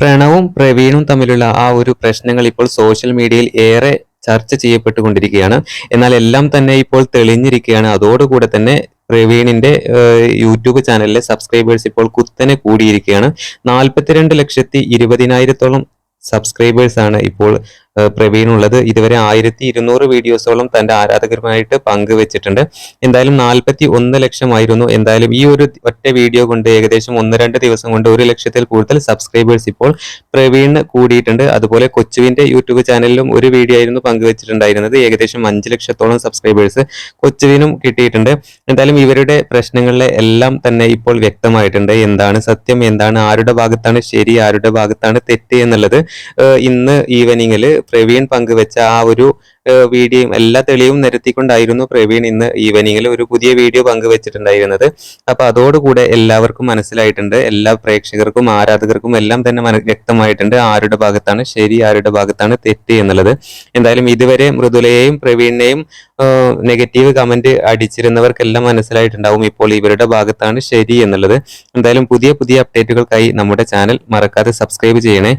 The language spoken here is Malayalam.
പ്രണവും പ്രവീണും തമ്മിലുള്ള ആ ഒരു പ്രശ്നങ്ങൾ ഇപ്പോൾ സോഷ്യൽ മീഡിയയിൽ ഏറെ ചർച്ച ചെയ്യപ്പെട്ടുകൊണ്ടിരിക്കുകയാണ്. എന്നാൽ എല്ലാം തന്നെ ഇപ്പോൾ തെളിഞ്ഞിരിക്കുകയാണ്. അതോടുകൂടെ തന്നെ പ്രവീണിന്റെ യൂട്യൂബ് ചാനലിലെ സബ്സ്ക്രൈബേഴ്സ് ഇപ്പോൾ കുത്തനെ കൂടിയിരിക്കുകയാണ്. നാൽപ്പത്തിരണ്ട് ലക്ഷത്തി ഇരുപതിനായിരത്തോളം സബ്സ്ക്രൈബേഴ്സാണ് ഇപ്പോൾ പ്രവീണുള്ളത്. ഇതുവരെ ആയിരത്തി ഇരുന്നൂറ് വീഡിയോസോളം തന്റെ ആരാധകരുമായിട്ട് പങ്കുവച്ചിട്ടുണ്ട്. എന്തായാലും നാൽപ്പത്തി ഒന്ന് ലക്ഷമായിരുന്നു. എന്തായാലും ഈ ഒരു ഒറ്റ വീഡിയോ കൊണ്ട് ഏകദേശം ഒന്ന് രണ്ട് ദിവസം കൊണ്ട് ഒരു ലക്ഷത്തിൽ കൂടുതൽ സബ്സ്ക്രൈബേഴ്സ് ഇപ്പോൾ പ്രവീണിന് കൂടിയിട്ടുണ്ട്. അതുപോലെ കൊച്ചുവിന്റെ യൂട്യൂബ് ചാനലിലും ഒരു വീഡിയോ ആയിരുന്നു പങ്കുവച്ചിട്ടുണ്ടായിരുന്നത്. ഏകദേശം അഞ്ച് ലക്ഷത്തോളം സബ്സ്ക്രൈബേഴ്സ് കൊച്ചുവിനും കിട്ടിയിട്ടുണ്ട്. എന്തായാലും ഇവരുടെ പ്രശ്നങ്ങളിലെ എല്ലാം തന്നെ ഇപ്പോൾ വ്യക്തമായിട്ടുണ്ട്. എന്താണ് സത്യം? എന്താണ്? ആരുടെ ഭാഗത്താണ് ശരി? ആരുടെ ഭാഗത്താണ് തെറ്റ് എന്നുള്ളത് ഇന്ന് ഈവനിങ്ങിൽ പ്രവീൺ പങ്കുവെച്ച ആ ഒരു വീഡിയോയും എല്ലാ തെളിവും നിരത്തിക്കൊണ്ടായിരുന്നു പ്രവീൺ ഇന്ന് ഈവനിങ്ങിൽ ഒരു പുതിയ വീഡിയോ പങ്കുവെച്ചിട്ടുണ്ടായിരുന്നത്. അപ്പൊ അതോടുകൂടെ എല്ലാവർക്കും മനസ്സിലായിട്ടുണ്ട്. എല്ലാ പ്രേക്ഷകർക്കും ആരാധകർക്കും എല്ലാം തന്നെ വ്യക്തമായിട്ടുണ്ട് ആരുടെ ഭാഗത്താണ് ശരി ആരുടെ ഭാഗത്താണ് തെറ്റ് എന്നുള്ളത്. എന്തായാലും ഇതുവരെ മൃദുലയെയും പ്രവീണിനെയും നെഗറ്റീവ് കമന്റ് അടിച്ചിരുന്നവർക്കെല്ലാം മനസ്സിലായിട്ടുണ്ടാവും ഇപ്പോൾ ഇവരുടെ ഭാഗത്താണ് ശരി എന്നുള്ളത്. എന്തായാലും പുതിയ പുതിയ അപ്ഡേറ്റുകൾക്കായി നമ്മുടെ ചാനൽ മറക്കാതെ സബ്സ്ക്രൈബ് ചെയ്യണേ.